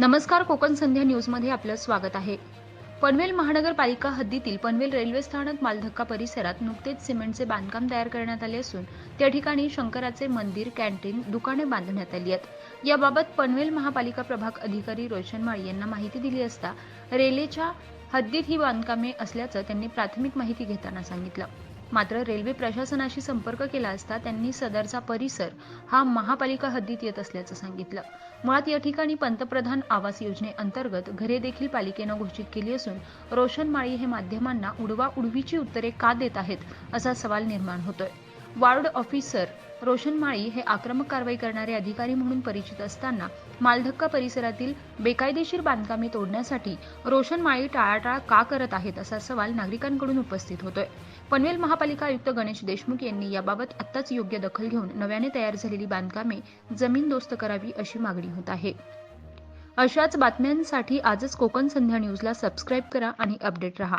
नमस्कार कोकण संध्या न्यूजमध्ये आपलं स्वागत आहे. पनवेल महानगरपालिका हद्दीतील पनवेल रेल्वे स्थानक मालधक्का परिसरात नुकतेच सिमेंटचे बांधकाम तयार करण्यात आले असून त्या ठिकाणी शंकराचे मंदिर कॅन्टीन दुकाने बांधण्यात आली आहेत. याबाबत पनवेल महापालिका प्रभाग अधिकारी रोशन माळी यांना माहिती दिली असता रेल्वेच्या हद्दीत ही बांधकामे असल्याचं त्यांनी प्राथमिक माहिती घेताना सांगितलं. मात्र रेल्वे प्रशासनाशी संपर्क केला असता त्यांनी सदरचा परिसर हा महापालिका हद्दीत येत असल्याचं सांगितलं. मुळात या ठिकाणी पंतप्रधान आवास योजनेअंतर्गत घरे देखील पालिकेनं घोषित केली असून रोशन माळी हे माध्यमांना उडवा उडवीची उत्तरे का देत आहेत असा सवाल निर्माण होतोय. वार्ड ऑफिसर रोशन माळी हे आक्रमक कारवाई करणारे अधिकारी म्हणून परिचित असताना मालधक्का परिसरातील बेकायदेशीर बांधकामे तोडण्यासाठी रोशन माळी टाळाटाळ का करत आहेत असा सवाल नागरिकांकडून उपस्थित होतोय. पनवेल महापालिका आयुक्त गणेश देशमुख यांनी याबाबत आत्ताच योग्य दखल घेऊन नव्याने तयार झालेली बांधकामे जमीनदोस्त करावी अशी मागणी होत आहे. अशाच बातम्यांसाठी आजच कोकण संध्या न्यूजला सबस्क्राईब करा आणि अपडेट रहा.